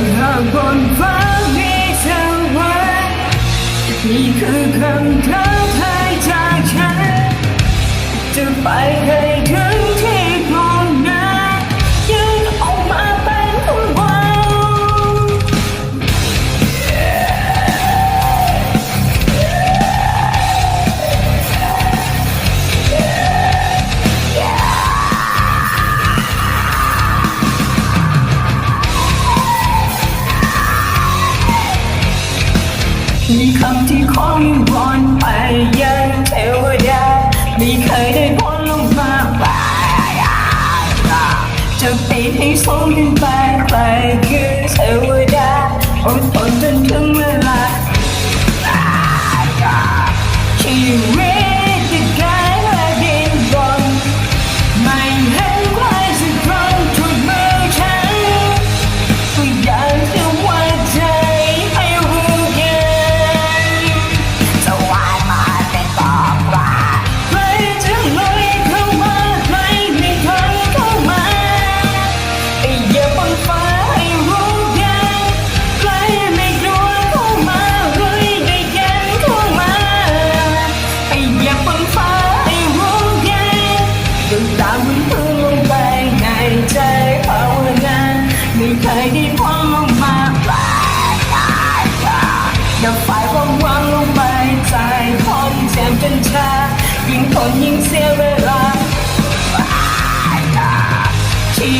มทางบนฟ้ามีเธอไว้นี่คือคำท้าทายจากฉัน จะไปให้ มีคำที่ขอวิงวอนไปยังเทวดาไม่เคยได้พ้นลงมาไปจะปิดให้สูงขึ้นไปไปคือเทวดาอดทนจนถึงเวลา ใะไรที่พ้องลงมาอย่าฝ่ายความวังลงไปใจพ้องแจมจนชายิ่งทนยิ่งเสียเวลาที่